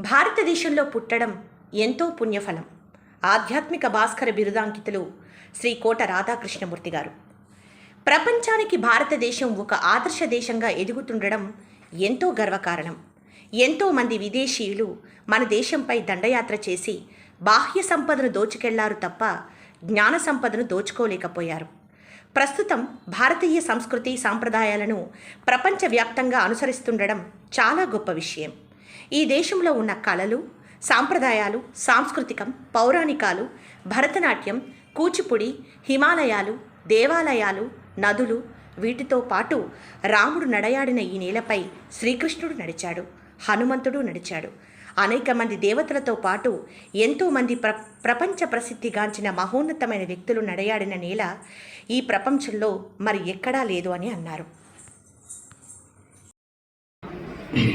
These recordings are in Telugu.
భారతదేశంలో పుట్టడం ఎంతో పుణ్యఫలం. ఆధ్యాత్మిక భాస్కర బిరుదాంకితులు శ్రీ కోట రాధాకృష్ణమూర్తి గారు. ప్రపంచానికి భారతదేశం ఒక ఆదర్శ దేశంగా ఎదుగుతుండడం ఎంతో గర్వకారణం. ఎంతో మంది విదేశీయులు మన దేశంపై దండయాత్ర చేసి బాహ్య సంపదను దోచుకెళ్ళారు తప్ప జ్ఞాన సంపదను దోచుకోలేకపోయారు. ప్రస్తుతం భారతీయ సంస్కృతి సాంప్రదాయాలను ప్రపంచవ్యాప్తంగా అనుసరిస్తుండడం చాలా గొప్ప విషయం. ఈ దేశంలో ఉన్న కళలు సాంప్రదాయాలు సాంస్కృతికం పౌరాణికాలు భరతనాట్యం కూచిపుడి హిమాలయాలు దేవాలయాలు నదులు వీటితో పాటు రాముడు నడయాడిన ఈ నేలపై శ్రీకృష్ణుడు నడిచాడు హనుమంతుడు నడిచాడు. అనేక మంది దేవతలతో పాటు ఎంతోమంది ప్ర ప్రపంచ ప్రసిద్ధిగాంచిన మహోన్నతమైన వ్యక్తులు నడయాడిన నేల ఈ ప్రపంచంలో మరి ఎక్కడా లేదు అని అన్నారు.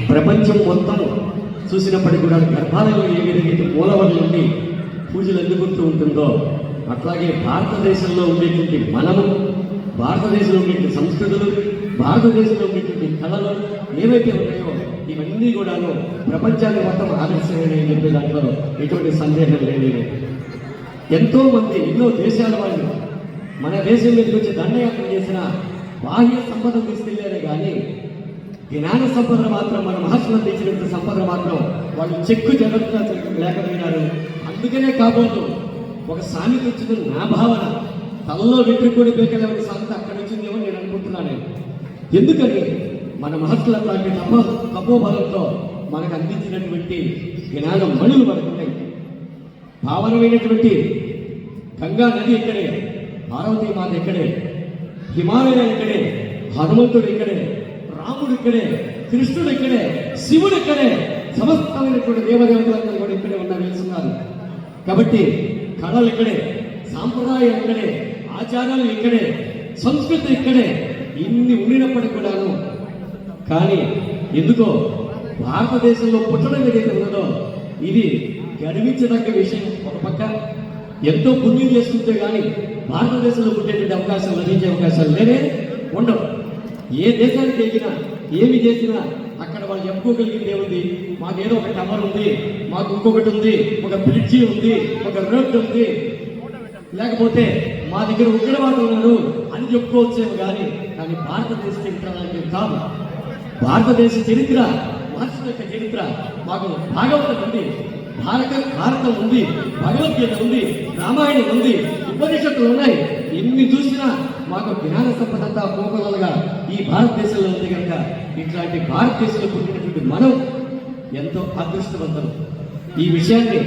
ప్రపంచం మొత్తం చూసినప్పటికీ కూడా గర్భాలయంలో ఏ విధంగా అయితే నుండి పూజలు అందుకుంటూ ఉంటుందో అట్లాగే భారతదేశంలో ఉండేటువంటి మనము భారతదేశంలో ఉండేటువంటి సంస్కృతులు భారతదేశంలో ఉండేటువంటి కళలు ఏవైతే ఉన్నాయో ఇవన్నీ కూడాను ప్రపంచాన్ని మొత్తం ఆదర్శమైన చెప్పే దాంట్లో ఎటువంటి సందేహం లేదు ఎంతో మంది ఎన్నో దేశాల వాళ్ళు మన దేశం మీదకి వచ్చి దండయాత్ర చేసిన బాహ్య సంపద తీసుకెళ్ళారే కానీ జ్ఞాన సంపద మాత్రం మన మహర్షులు అందించినంత సంపద మాత్రం వాళ్ళు చెక్కు జగత్తుగా లేకపోయినారు అందుకనే కాబోతు ఒక సామెత వచ్చింది నా భావన తలలో వెట్టుకొని బేకలేమని సామెత అక్కడ వచ్చిందేమో నేను అనుకుంటున్నాను. ఎందుకని? మన మహర్షుల లాంటి తపో తపోబలంతో మనకు అందించినటువంటి జ్ఞానం మణులు మనకున్నాయి భావనమైనటువంటి గంగా నది ఇక్కడే పార్వతీ మాత ఇక్కడే హిమాలయ ఇక్కడే హనుమంతుడు ఇక్కడే రాముడు ఇక్కడే కృష్ణుడు ఇక్కడే శివుడు ఇక్కడే సమస్తమైనటువంటి దేవదేవతలందరూ కూడా ఇక్కడే ఉన్న వెళ్తున్నారు. కాబట్టి కళలు ఇక్కడే సాంప్రదాయం ఇక్కడే ఆచారాలు ఇక్కడే సంస్కృతి ఇక్కడే ఇన్ని ఉండినప్పటికి కూడాను. కానీ ఎందుకో భారతదేశంలో పుట్టడం ఏదైతే ఉన్నదో ఇది గర్వించదగ్గ విషయం ఒక పక్క. ఎంతో పుణ్యం చేసుకుంటే కానీ భారతదేశంలో పుట్టేటువంటి అవకాశం లభించే అవకాశాలు లేనే ఉండవు. ఏ దేశానికి ఎగినా ఏమి చేసినా అక్కడ వాళ్ళు చెప్పుకోగలిగింది ఏముంది మాకేదో ఒక టవర్ ఉంది మాకు ఇంకొకటి ఉంది ఒక బ్రిడ్జి ఉంది ఒక రోడ్డు ఉంది. లేకపోతే మా దగ్గర ఉగ్రవాదులు ఉన్నారు అని చెప్పుకోవచ్చేమో కానీ కానీ భారతదేశ చరిత్ర లాంటివి కాదు. భారతదేశ చరిత్ర మనుషుల యొక్క చరిత్ర మాకు భాగవతం ఉంది. భారత భారతం ఉంది భగవద్గీత ఉంది రామాయణం ఉంది ఉపనిషత్తులు ఉన్నాయి. ఎన్ని చూసినా మాకు జ్ఞాన సంపద అంతా పోగలగా ఈ భారతదేశంలో ఉంది కనుక ఇట్లాంటి భారతదేశంలో పుట్టినటువంటి మనం ఎంతో అదృష్టవంతం ఈ విషయాన్ని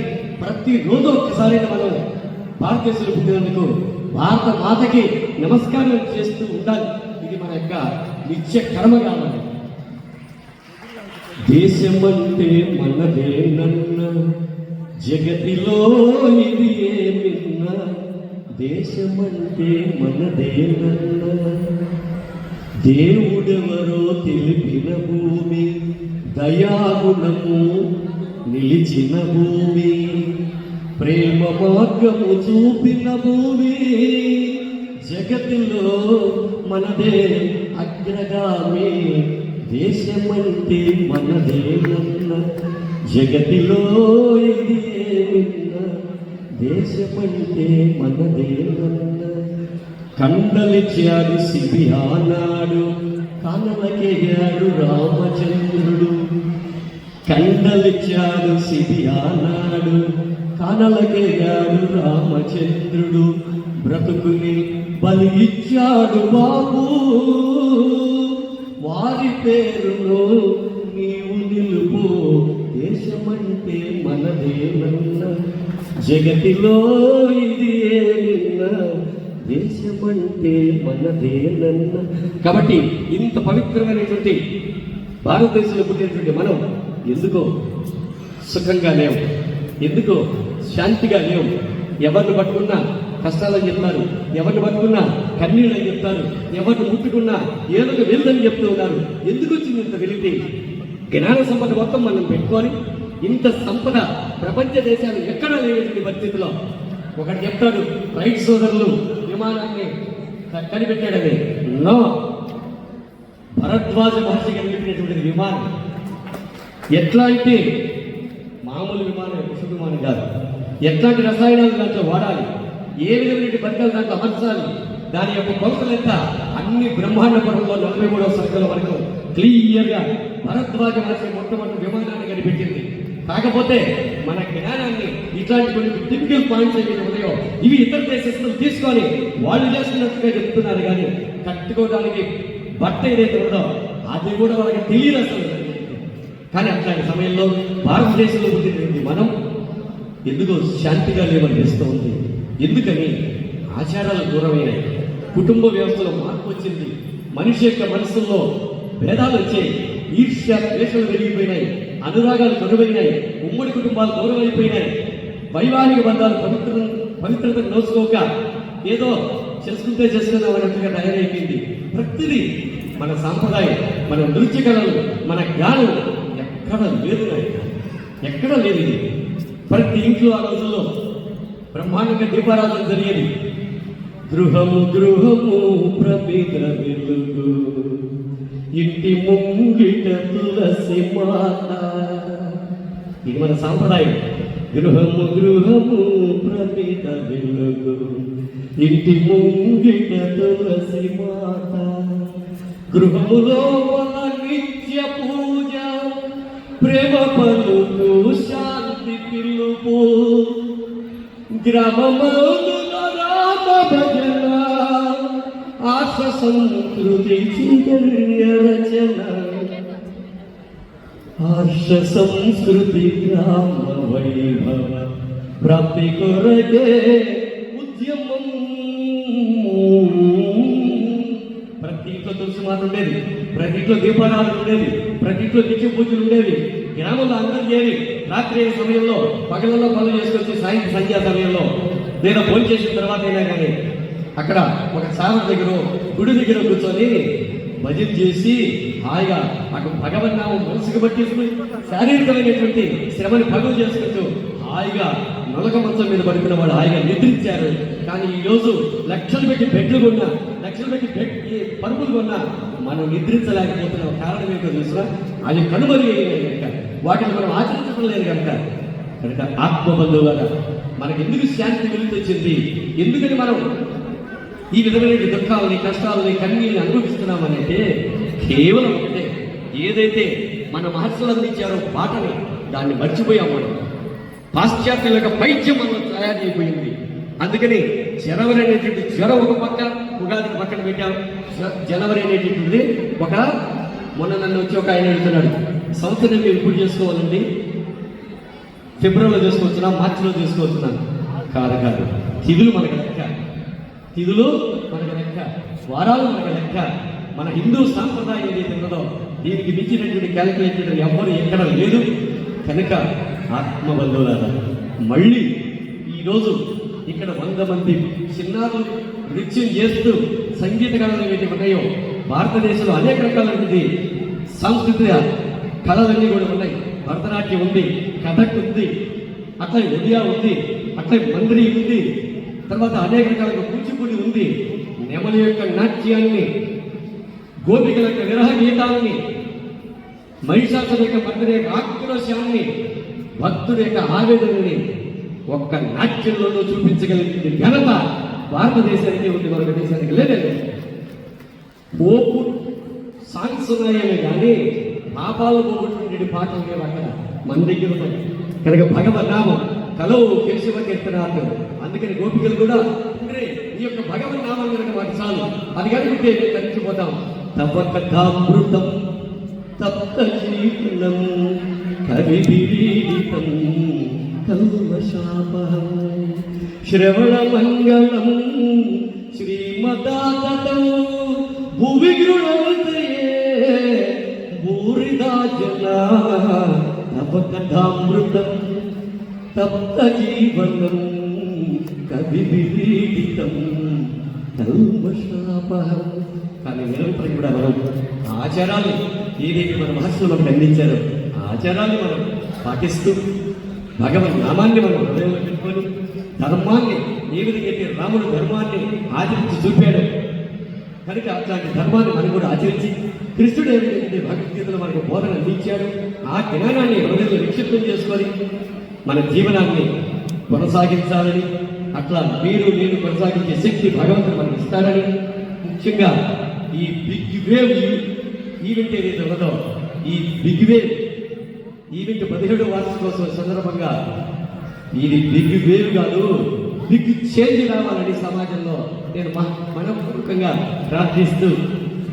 ప్రతిరోజు ఒక్కసారి మనం భారతదేశంలో పుట్టినందుకు భారత మాతకి నమస్కారం చేస్తూ ఉండాలి. ఇది మన యొక్క నిత్య కర్మ కావాలి దేశమంటే మనదేనన్న జగతిలో ఇది ఏమిన్న? దేశమంటే మనదేనన్న దేవుడెవరో తెలిపిన భూమి దయాగుణము నిలిచిన భూమి ప్రేమ మార్గము చూపిన భూమి. జగతిలో మనదే అగ్రగామి దేశమంటే మనదేనన్న జగతిలో ఇది ఏమిన్న దేశమంటే మనదేనన్న కండలిచ్చాడు శిబి ఆనాడు కనలకెగాడు రామచంద్రుడు. కండలిచ్చాడు శిబి ఆనాడు కనలకెగాడు రామచంద్రుడు. బ్రతుకుని బలి ఇచ్చాడు బాబూ. వారి పేరును నీవు నిలుపు. దేశమంటే మనదేనన్న. జగతిలో ఇది ఏమిన్నా? దేశమంటే మనదేనన్న. కాబట్టి ఇంత పవిత్రమైనటువంటి భారతదేశంలో పుట్టినటువంటి మనం ఎందుకో సుఖంగా లేవు ఎందుకో శాంతిగా లేవు ఎవరిని పట్టుకున్నా కష్టాలని చెప్తారు. ఎవరిని పట్టుకున్నా కన్నీళ్ళని చెప్తారు. ఎవరిని ముట్టుకున్నా ఏదో వెళ్ళదని చెప్తూ ఉన్నారు ఎందుకు వచ్చింది ఇంత వెలితి? జ్ఞాన సంపద మొత్తం మనం పెట్టుకొని ఇంత సంపద ప్రపంచ దేశాలు ఎక్కడా లేనటువంటి పరిస్థితిలో. ఒకటి చెప్తాడు రైట్ సోదరులు విమానాన్ని కనిపెట్టాడని. నో. భరద్వాజ మహర్షి కనిపెట్టినటువంటి విమానం. ఎట్లా అంటే మామూలు విమానం విష విమానం కాదు. ఎట్లాంటి రసాయనాలు దాంట్లో వాడాలి? ఏ విధమైన పథకాలు దాంట్లో అమర్చాలి? దాని యొక్క కొలతలు ఎంత అన్ని బ్రహ్మాండ పరంలో నలభై మూడవ సంఖ్యలో వరకు క్లియర్గా భరద్వాజ మహర్షి మొట్టమొదటి విమానాన్ని కనిపెట్టింది. కాకపోతే మన జ్ఞానాన్ని ఇట్లాంటి కొన్ని టిపికల్ పాయింట్స్ ఏవైతే ఉన్నాయో ఇవి ఇతర దేశస్తులు తీసుకొని వాళ్ళు చేస్తున్నట్టుగా చెప్తున్నారు కానీ కట్టుకోవడానికి బట్ట ఏదైతే ఉందో అది కూడా వాళ్ళకి తెలియదు అసలు. కానీ అట్లాంటి సమయంలో భారతదేశంలో పుట్టినటువంటి మనం. ఎందుకో శాంతిగా లేవనిపిస్తూ ఉంది. ఎందుకని ఆచారాలు దూరమైనాయి కుటుంబ వ్యవస్థలో మార్పు వచ్చింది. మనిషి యొక్క మనసుల్లో భేదాలు వచ్చాయి. ఈర్ష్య ద్వేషాలు పెరిగిపోయినాయి అనురాగాలు కరువైనాయి ఉమ్మడి కుటుంబాలు దూరం వైవాహిక బంధాలు పవిత్ర పవిత్రత నోచుకోక ఏదో చేసుకుంటే చేసుకుందాం అన్నట్టుగా తయారైపోయింది. ప్రతిదీ మన సాంప్రదాయం మన నృత్య కళలు మన జ్ఞానం ఎక్కడ లేదు ఎక్కడ లేదు ఇది ప్రతి ఇంట్లో ఆ రోజుల్లో బ్రహ్మాండంగా దీపారాధన జరిగేది. గృహము గృహము ప్రమిద వెలుగు. ఇంటి ముంగిట తులసి మాత. ఇది మన సాంప్రదాయం. గృహము గృహము ప్రమిద వెలుగు. ఇంటి ముంగిట తులసి మాత. గృహములో మన గ్రామములు రామ భజన ఆశ సంస్కృతి చైతన్య రచన. హర్ష సంస్కృతి గ్రామ వైభవ ప్రాప్తి కొరకే ఉద్యమం ప్రతి ఇంట్లో తులసి మాత్రం ఉండేది. ప్రతి ఇంట్లో దీపారాధన ఉండేది. ప్రతి ఇంట్లో నిత్య పూజలు ఉండేవి. గ్రామంలో అందరూ చేరి రాత్రి సమయంలో పగలలో పనులు చేసుకొచ్చి సాయంత్రం సంధ్యా సమయంలో నేను భోజనం చేసిన తర్వాత అయినా కానీ అక్కడ ఒక సాగర దగ్గర గుడి దగ్గర కూర్చొని భజన చేసి హాయిగా అటు భగవన్నామం మనసుకు పట్టేసుకుని శారీరకమైనటువంటి శ్రమని భగవం చేసుకుంటూ హాయిగా నొలక మంచం మీద పడుకున్న వాళ్ళు హాయిగా నిద్రించారు. కానీ ఈరోజు లక్షలు పెట్టి బెడ్లు కొన్నా లక్షలు పెట్టి బెడ్ పరుపులు కొన్నా మనం నిద్రించలేకపోతున్న. కారణం ఏంటో చూసినా అది కనుమరుగు అయినాయి వాటిని మనం ఆచరించడం లేదు కనుక. కనుక ఆత్మబంధువుగా మనకి ఎందుకు శాంతి వెలుగు వచ్చింది ఎందుకని మనం ఈ విధమైన దుఃఖాలని కష్టాలని కన్నీళ్ళని అనుభవిస్తున్నామనంటే కేవలం అంటే ఏదైతే మన మహర్షులు అందించారో పాటని దాన్ని మర్చిపోయాం మనం. పాశ్చాత్యుల యొక్క పైత్యం మనం తయారు చేయబోయింది అందుకని జనవరి అనేటువంటి జ్వరం ఒక పక్క ఉగాదికి పక్కన పెట్టాం. జనవరి అనేటువంటిది ఒక మొన్న నన్ను వచ్చి ఒక ఆయన అడుగుతున్నాడు. సంవత్సరం మీరు ఎప్పుడు చేసుకోవాలండి. ఫిబ్రవరిలో చేసుకోవచ్చునా? మార్చిలో చేసుకోవచ్చునా? కాదు కాదు. తిథులు మనకు లెక్క. తిథులు మనకు లెక్క. వారాలు మనకు లెక్క. మన హిందూ సాంప్రదాయం ఏదైతే ఉన్నదో దీనికి మించినటువంటి క్యాలిక్యులేటర్ ఎవ్వరు ఎక్కడ లేదు. కనుక ఆత్మబంధువులారా మళ్ళీ ఈరోజు ఇక్కడ వంద మంది చిన్నారులు నృత్యం చేస్తూ సంగీత కళలు ఏవైతే ఉన్నాయో భారతదేశంలో అనేక రకాలైనటువంటి సాంస్కృతిక కళలన్నీ కూడా ఉన్నాయి. భరతనాట్యం ఉంది కథక్ ఉంది అట్లా ఒడియా ఉంది అట్లా మందిరి ఉంది తర్వాత అనేక రకాల కూచిపూడి ఉంది నెమలి యొక్క నాట్యాన్ని గోపికల యొక్క విరహ గీతాన్ని మహిషాసుల యొక్క మందిరి యొక్క ఆక్రోశాన్ని భక్తుడి యొక్క ఆవేదనని ఒక్క నాట్యంలోనూ చూపించగలిగింది ఘనత భారతదేశానికి ఉంది మరొక దేశానికి లేదే పోపు సాంగ్స్ ఉన్నాయని కానీ పాపాలు పోగొట్టుకునే పాటలు లేవు అక్కడ మన దగ్గర ఉన్నాయి కనుక భగవన్నామం కలవు కేశవ కీర్తనాథ్ అందుకని గోపికలు కూడా ఈ యొక్క భగవన్ నామం కనుక మాకు చాలు. అది కనుకుంటే తగ్గిపోతాం తవ కథామృతం తప్త జీవనం కవి విలీడితం కల్మశాపహం శ్రవణ మంగళం శ్రీమదాతతం భువి గృహం భూరిదా జనా తప్త జీవనం కవి కల్మశాపహం కానీ నిరంతరం కూడా మనం ఆచారాలు ఏదైతే మన మహర్షులు మనకు అందించారో. ఆచారాన్ని మనం పాటిస్తూ భగవన్ నామాన్ని మనం హృదయంలో పెట్టుకొని ధర్మాన్ని ఏ విధంగా అయితే రాముడు ధర్మాన్ని ఆచరించి చూపాడు కనుక అట్లాంటి ధర్మాన్ని మనం కూడా ఆచరించి కృష్ణుడు ఏమిటంటే భగవద్గీతలో మనకు బోధన అందించాడు. ఆ జ్ఞానాన్ని హృదయంలో నిక్షిప్తం చేసుకొని మన జీవనాన్ని కొనసాగించాలని అట్లా మీరు నేను కొనసాగించే శక్తి భగవంతుడు మనకి ఇస్తారని ముఖ్యంగా ఈ బిగ్ వేవ్ ఈవెంట్ ఏదైతే ఉన్నదో ఈ బిగ్ వేవ్ ఈవెంట్ పదిహేడు వార్షికోత్సవం సందర్భంగా ఇది బిగ్ వేవ్ కాదు బిగ్ చేంజ్ రావాలని సమాజంలో నేను మ- మనపూర్వకంగా ప్రార్థిస్తూ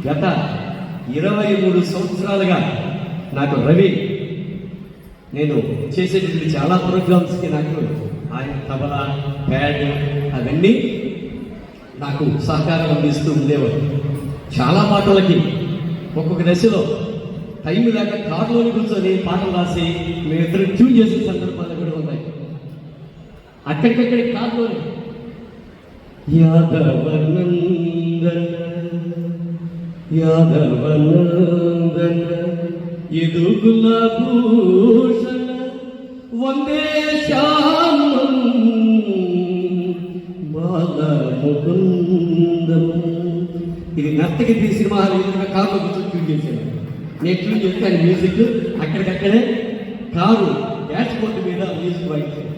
గత ఇరవై మూడు సంవత్సరాలుగా నాకు రవి నేను చేసేటువంటి చాలా ప్రోగ్రామ్స్కి నాకు ఆయన తబలా ప్యాడ్ అవన్నీ నాకు సహకారం అందిస్తూ ఉండేవారు. చాలా పాటలకి ఒక్కొక్క దశలో టైం లేక కారులోని కూర్చొని పాటలు రాసి మేమిద్దరం ట్యూన్ చేసిన సందర్భాలు కూడా ఉన్నాయి. అక్కడికక్కడి కారులోని యాదవనందన యాదవనందన ఎదుగుల భూషణ వందే శ్యామం బాలముకుందం. ఇది నర్తకి సినిమా కారు కూర్చొని ట్యూన్ చేశాను నేను ట్యూన్ చేస్తాను మ్యూజిక్ అక్కడికక్కడే కారు డాష్ బోర్డు మీద మ్యూజిక్ వాయించాను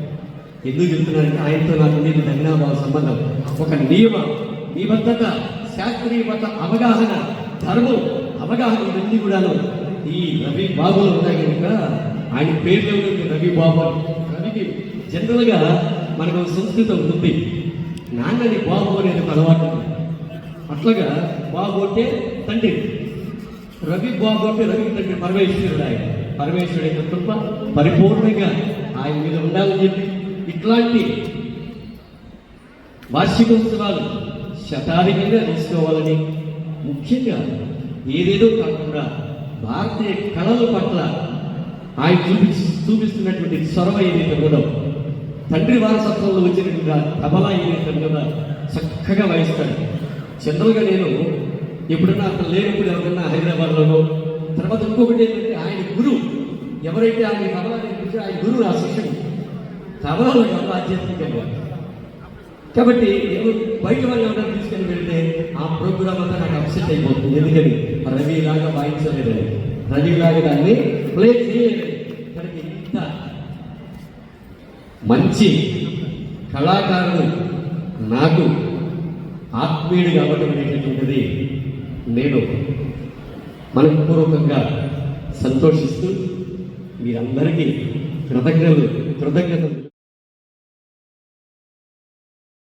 ఎందుకు చెప్తున్నానంటే ఆయనతో నాకు ఉండేది దక్షిణాభావ సంబంధం. ఒక నియమ నిబద్ధత శాస్త్రీయత అవగాహన ధర్మం అవగాహన ఇవన్నీ కూడాను ఈ రవి బాబులు ఉన్నాయి కనుక ఆయన పేరులో ఉంది రవి బాబు రవికి జనరల్గా మనకు సంస్కృతం ఉంది. నాన్నని బాబు అనేది ఒక అలవాటు అట్లాగా బాబు అంటే తండ్రి. రవి బాబు అంటే రవి తండ్రి పరమేశ్వరుడు ఆయన. పరమేశ్వరుడు యొక్క కృప పరిపూర్ణంగా ఆయన మీద ఉండాలని చెప్పి ఇట్లాంటి వార్షికోత్సవాలు శతాధికంగా తీసుకోవాలని ముఖ్యంగా ఏదేదో కాకుండా భారతీయ కళల పట్ల ఆయన చూపి చూపిస్తున్నటువంటి చొరవ ఏదైతే కూడా తండ్రి వారసత్వంలో వచ్చినట్టుగా ఆ తబలా ఏదైతే కూడా చక్కగా వాయిస్తాడు. జనరల్గా నేను ఎప్పుడన్నా అక్కడ లేనప్పుడు ఎవరన్నా హైదరాబాద్లోనో తర్వాత ఇంకొకటి ఏంటంటే ఆయన గురువు. ఎవరైతే ఆయన తబలా నేర్పించారో ఆయన గురువు ఆ శిష్యుడు. తబలాలో ఆధ్యాత్మికంగా కాబట్టి నేను బయట వాళ్ళు ఎవరైనా తీసుకెళ్ళి వెళ్తే ఆ ప్రోగ్రామ్ అంతా నాకు అప్సెట్ అయిపోతుంది. ఎందుకని? రవి లాగా వాయించలేదని రవి లాగా దాన్ని ప్లే చేయలేదు ఇక్కడికి ఇంత మంచి కళాకారుడు నాకు ఆత్మీయుడు కావడం అనేటటువంటిది నేను మనపూర్వకంగా సంతోషిస్తూ మీరందరికీ కృతజ్ఞతలు కృతజ్ఞతలు.